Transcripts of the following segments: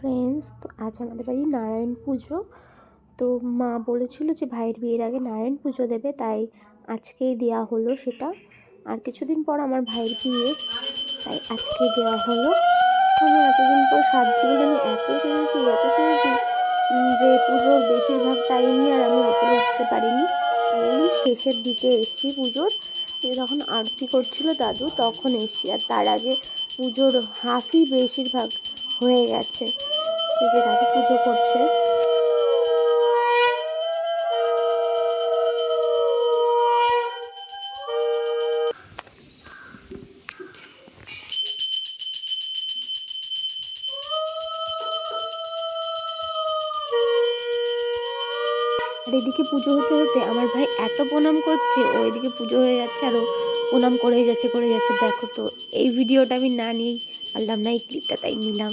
Friends তো আজ আমাদের বাড়ি নারায়ণ পুজো। তো মা বলেছিল যে ভাইয়ের বিয়ের আগে নারায়ণ পুজো দেবে তাই আজকেই দেওয়া হলো সেটা। আর কিছুদিন পর আমার ভাইয়ের বিয়ে তাই আজকে দেওয়া হলো। আমি এতদিন পর বলে আমি এত সেরেছি এত উম, যে পুজোর বেশিরভাগ টাইমই আর আমি ওপরে উঠতে পারিনি। আমি শেষের দিকে এসেছি পুজোর যখন আরতি করছিল দাদু তখন এসছি। আর তার আগে পুজোর হাফই বেশিরভাগ হয়ে গেছে। যে দাদু পুজো করছে। এদিকে পুজো হতে হতে আমার ভাই এত প্রণাম করছে, ও এদিকে পুজো হয়ে যাচ্ছে আর প্রণাম করেই যাচ্ছে করে যাচ্ছে। দেখো তো, এই ভিডিওটা আমি না নিয়েই পারলাম না, এই ক্লিপটা তাই নিলাম।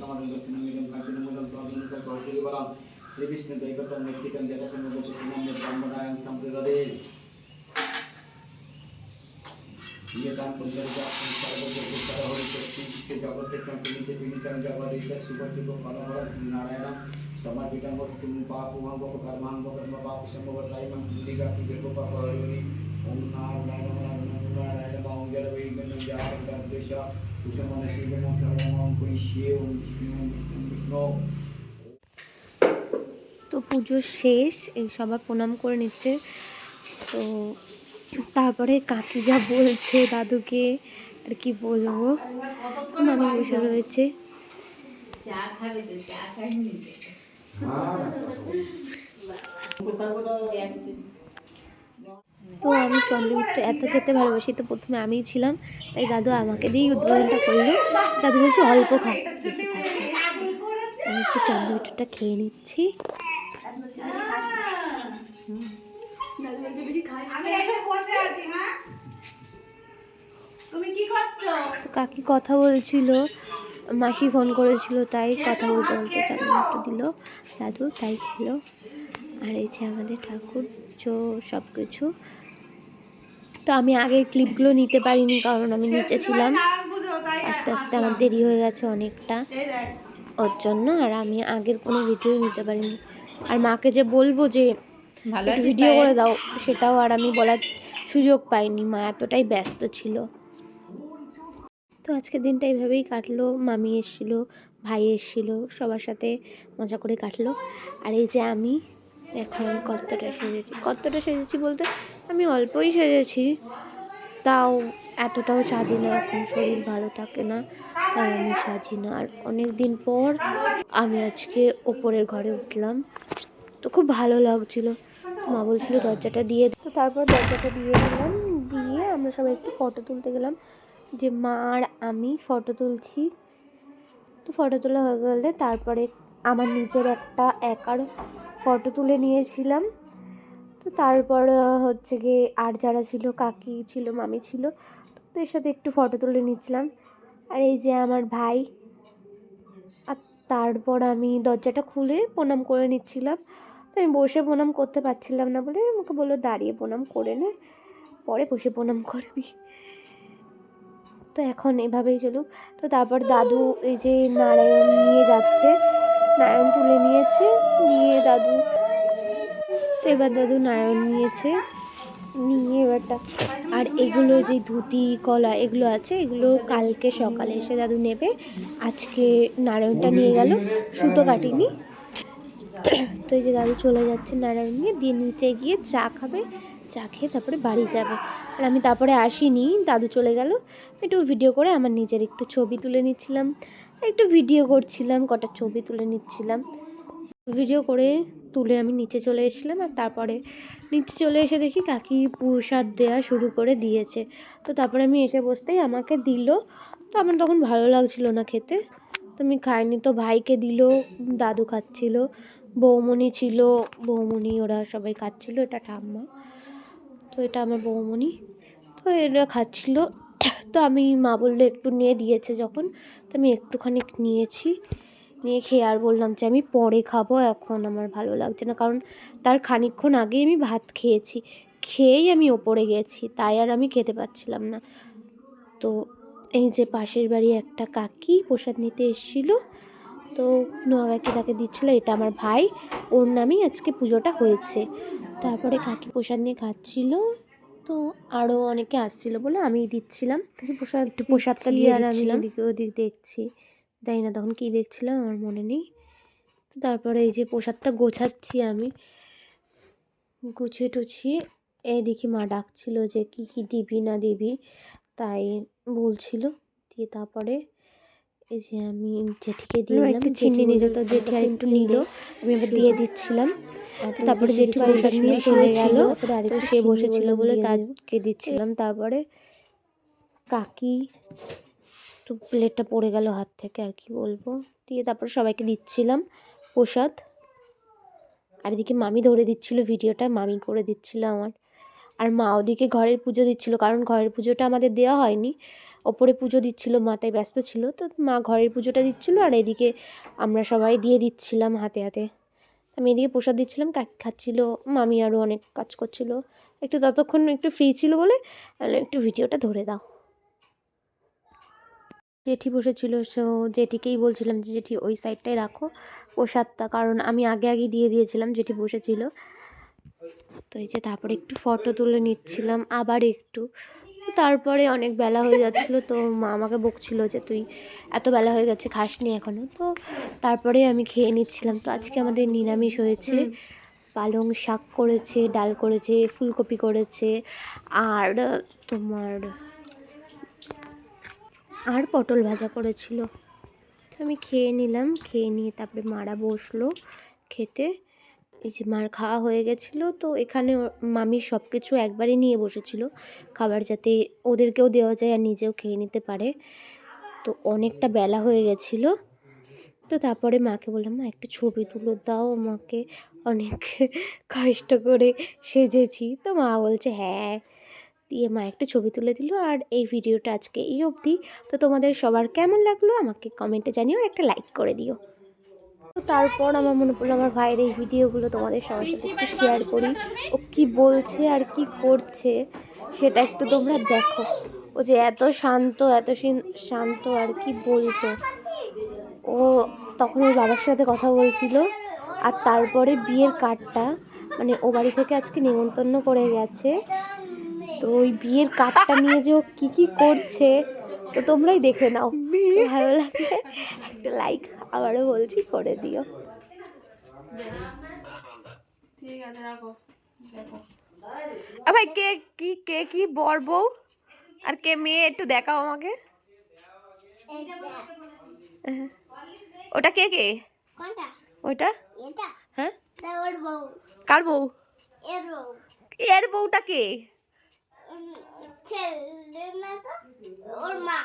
కమలకృష్ణమిదం కఠినమూలం ప్రాథమిక కౌశలి బలం శ్రీకృష్ణ దైవతం వ్యక్తికం జగతం బ్రహ్మడాయం సంప్రదే यदान पुनर्जात सर्वत्र उत्तर हो शक्ति के जगत से कंपनी पीड़ितं जगत सुपति को फलवर नारायण समापितं वस्तु पाप वंग कर्मांग कर्म पाप संभव टाइम दिगा की को पाप हरि ओम नारायण नारायण नारायण बाहुं जल वै गण जागृत दृश्य তো পুজো শেষ এই সবাই প্রণাম করে নিচ্ছে। তো তারপরে কাকি যা বলছে দাদুকে আর কি বলব? মানে বসে রয়েছে। চা তো আমি চন্দ্রমিত্র এত খেতে ভালোবাসি, তো প্রথমে আমিই ছিলাম, তাই দাদু আমাকে দিয়েই উদ্বোধনটা করল। দাদু বলছে, অল্প খা। আমি একটু চন্দ্রমিত্রটা খেয়ে নিচ্ছি। তো কাকি কথা বলছিল, মাসি ফোন করেছিল, তাই কথা বলতে বলতে চন্দ্রমিত্র দিল, দাদু তাই খেলো। আর এই যে আমাদের ঠাকুর চো সব কিছু তো আমি আগের ক্লিপগুলো নিতে পারিনি কারণ আমি নিচে ছিলাম। আস্তে আস্তে আমার দেরি হয়ে গেছে অনেকটা। ওর জন্য আর আমি আগের কোনো ভিডিও নিতে পারিনি। আর মাকে যে বলব যে ভালো ভিডিও করে দাও সেটাও আর আমি বলার সুযোগ পাইনি। মা এতটাই ব্যস্ত ছিল। তো আজকে দিনটা এইভাবেই কাটলো। মামি এসেছিল ভাই এসেছিল সবার সাথে মজা করে কাটলো। আর এই যে আমি এখন কতটা সেজেছি কতটা সেজেছি বলতে আমি অল্পই সেজেছি, তাও এতটাও সাজি না, এখন শরীর ভালো থাকে না, তাই আমি সাজি না। আর অনেক দিন পর আমি আজকে ওপরের ঘরে উঠলাম, তো খুব ভালো লাগছিল। মা বলছিল দরজাটা দিয়ে। তো তারপর দরজাটা দিয়ে দিলাম, দিয়ে আমরা সবাই একটু ফটো তুলতে গেলাম যে মা আর আমি ফটো তুলছি। তো ফটো তোলা হয়ে গেলে তারপরে আমার নিজের একটা একার ফটো তুলে নিয়েছিলাম। তো তারপর হচ্ছে গিয়ে আর যারা ছিল, কাকি ছিল, মামি ছিল, তো ওদের সাথে একটু ফটো তুলে নিচ্ছিলাম। আর এই যে আমার ভাই, আর তারপর আমি দরজাটা খুলে প্রণাম করে নিচ্ছিলাম। তো আমি বসে প্রণাম করতে পারছিলাম না বলে আমাকে বলল, দাঁড়িয়ে প্রণাম করে নে, পরে বসে প্রণাম করবি। তো এখন এভাবেই চলুক। তো তারপর দাদু এই যে নারায়ণ নিয়ে যাচ্ছে। নারায়ণ তুলে নিয়েছে, নিয়ে দাদু। তো এবার দাদু নারায়ণ নিয়েছে। নিয়ে এবারটা আর এগুলো যে ধুতি, কলা, এগুলো আছে, এগুলো কালকে সকালে এসে দাদু নেবে। আজকে নারায়ণটা নিয়ে গেল, সুতো কাটিনি। তো এই যে দাদু চলে যাচ্ছে নারায়ণ নিয়ে, দিয়ে নিচে গিয়ে চা খাবে, চা খেয়ে তারপরে বাড়ি যাবে। আর আমি তারপরে আসিনি, দাদু চলে গেল। একটু ভিডিও করে আমার নিজের একটু ছবি তুলে নিচ্ছিলাম। একটু ভিডিও করছিলাম, কটা ছবি তুলে নিচ্ছিলাম। ভিডিও করে তুলে আমি নিচে চলে এসেছিলাম আর তারপরে নিচে চলে এসে দেখি কাকি প্রসাদ দেওয়া শুরু করে দিয়েছে। তো তারপরে আমি এসে বসতেই আমাকে দিল। তো আমার তখন ভালো লাগছিল না খেতে। তো আমি খাইনি, তো ভাইকে দিল, দাদু খাচ্ছিল, বৌমণি ছিল, বৌমণি ওরা সবাই খাচ্ছিল, এটা ঠাম্মা। তো এটা আমার বৌমণি। তো এরা খাচ্ছিল। তো আমি মা বলল একটু নিয়ে দিয়েছে যখন, তো আমি একটুখানি নিয়েছি। নিয়ে খেয়ে আর বললাম যে আমি পরে খাব, এখন আমার ভালো লাগছে না। কারণ তার খানিকক্ষণ আগেই আমি ভাত খেয়েছি। খেয়েই আমি ওপরে গেছি, তাই আর আমি খেতে পাচ্ছিলাম না। তো এই যে পাশের বাড়ি একটা কাকি প্রসাদ নিতে এসেছিল, তো নোয়া কাকি তাকে দিচ্ছিল, এটা আমার ভাই। ওর নামেই আজকে পুজোটা হয়েছে। তারপরে কাকি প্রসাদ নিয়ে খাচ্ছিল। তো আরও অনেকে আসছিল বলে আমি দিচ্ছিলাম। প্রসাদ একটু প্রসাদটা দিয়ে আর আমি ওদিকে ওদিক দেখছি। জানি না তখন কী দেখছিলাম আমার মনে নেই। তো তারপরে এই যে প্রসাদটা গোছাচ্ছি আমি। গুছিয়ে টুছিয়ে এই দেখি মা ডাকছিল যে কি কি দিবি না দিবি তাই বলছিল। দিয়ে তারপরে এই যে আমি জেঠিকে দিয়ে দিলাম একটু চিনি নিয়ে যেত জেঠি আর একটু নিল। আমি আবার দিয়ে দিচ্ছিলাম। তারপরে জেঠি প্রসাদ নিয়ে চলে গেল। তো সে বসেছিল বলে তাকে দিচ্ছিলাম। তারপরে কাকি তো প্লেটটা পড়ে গেল হাত থেকে আর কি বলব। দিয়ে তারপরে সবাইকে দিচ্ছিলাম প্রসাদ। আর এদিকে মামি ধরে দিচ্ছিল ভিডিওটা মামি করে দিচ্ছিল আমার। আর মা ওদিকে ঘরের পুজো দিচ্ছিল কারণ ঘরের পুজোটা আমাদের দেওয়া হয়নি। ওপরে পুজো দিচ্ছিল মাথায় ব্যস্ত ছিল। তো মা ঘরের পুজোটা দিচ্ছিল আর এদিকে আমরা সবাই দিয়ে দিচ্ছিলাম হাতে হাতে। আমি এদিকে প্রসাদ দিচ্ছিলাম কাকি খাচ্ছিল, মামি আরও অনেক কাজ করছিল। একটু ততক্ষণ একটু ফ্রি ছিল বলে একটু ভিডিওটা ধরে দাও। জেঠি বসেছিল, সো জেঠিকেই বলছিলাম যে, জেঠি, ওই সাইডটাই রাখো প্রসাদটা। কারণ আমি আগে আগে দিয়ে দিয়েছিলাম, জেঠি বসেছিল। তো এই যে তারপরে একটু ফটো তুলে নিচ্ছিলাম, আবার একটু। তারপরে অনেক বেলা হয়ে যাচ্ছিল তো মা আমাকে বকছিল যে তুই এত বেলা হয়ে গেছে খাসনি এখনও তো তারপরে আমি খেয়ে নিচ্ছিলাম। তো আজকে আমাদের নিরামিষ হয়েছে। পালং শাক করেছে ডাল করেছে ফুলকপি করেছে আর তোমার আর পটল ভাজা করেছিল। তো আমি খেয়ে নিলাম খেয়ে নিয়ে তারপরে মারা বসল খেতে। এই যে মার খাওয়া হয়ে গেছিল, তো এখানে মামি সব কিছু একবারে নিয়ে বসেছিল। খাবার যাতে ওদেরকেও দেওয়া যায় আর নিজেও খেয়ে নিতে পারে। তো অনেকটা বেলা হয়ে গেছিল। তো তারপরে মাকে বললাম, মা, একটা ছবি তুলে দাও মাকে অনেক কষ্ট করে সেজেছি। তো মা বলছে হ্যাঁ। দিয়ে মা একটা ছবি তুলে দিল আর এই ভিডিওটা আজকে এই অবধি। তো তোমাদের সবার কেমন লাগল আমাকে কমেন্টে জানিও আর একটা লাইক করে দিও। তারপর আমার মনে পড়ল আমার ভাইয়ের এই ভিডিওগুলো তোমাদের সবার সাথে একটু শেয়ার করি। ও কি বলছে আর কি করছে সেটা একটু তোমরা দেখো। ও যে এত শান্ত এত শান্ত আর কি বলব। ও তখন ওর বাবার সাথে কথা বলছিল আর তারপরে বিয়ের কার্ডটা মানে ও বাড়ি থেকে আজকে নিমন্ত্রণ করে গেছে। তো ওই বিয়ের কার্ডটা নিয়ে যে ও কী কী করছে তো তোমরাই দেখে নাও। ভালো লাগলে একটা লাইক আবারও বলছি করে দিও। আ ভাই কে কি কে কি বর বউ? আর কে মেয়ে একটু দেখাও আমাকে। হ্যাঁ। ওটা কে কে? কোনটা? ওইটা? এটা? হ্যাঁ? কার বউ। এর বউটা কে? ওর মা।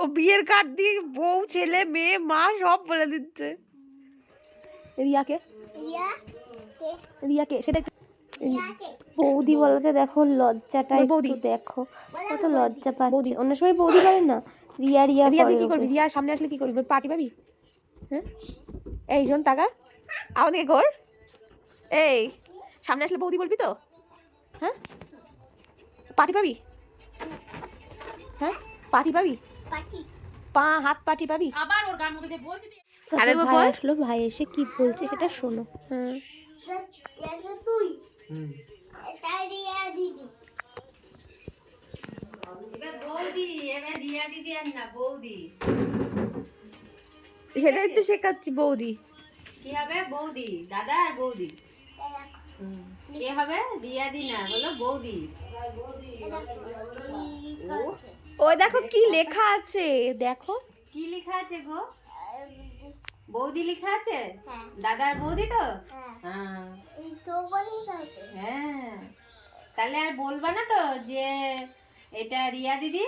ও বিয়ের কার্ড দিয়ে বউ ছেলে মেয়ে মা সব বলে দিচ্ছে। রিয়াকে? রিয়াকে। সেটা বৌদি বলতে দেখো লজ্জাটা বৌদি। দেখো। কত লজ্জা পাচ্ছে। অন্য সময় বৌদি বলে না। রিয়া রিয়া রিয়া দিয়ে কি করবি। রিয়া সামনে আসলে কি করবি? পার্টি পাবি? হ্যাঁ? এই শোন টাকা আমাদেরকে ঘর। এই। সামনে আসলে বৌদি বলবি তো? হ্যাঁ? পার্টি পাবি? হ্যাঁ? পার্টি পাবি? পা হাত পাটি পাবি? আবার ওর গান মধ্যে যে বলছি তুই। ভাই বল। আসলো ভাই এসে কি বলছে সেটা শোনো। হ্যাঁ তুই এটা রিয়া দিদি এবার বৌদি এবার রিয়া দিদি আর না বৌদি। সেটাই তো শেখাচ্ছি বৌদি। কি হবে? বৌদি দাদা আর বৌদি। কে হবে রিয়া দি না বলো বৌদি। ও দেখো কি লেখা আছে দেখো। কি লেখা আছে গো? বৌদি লেখা আছে? হ্যাঁ। দাদার বৌদি তো? হ্যাঁ। হ্যাঁ। হ্যাঁ। তাহলে আর বলবা না তো যে এটা রিয়া দিদি?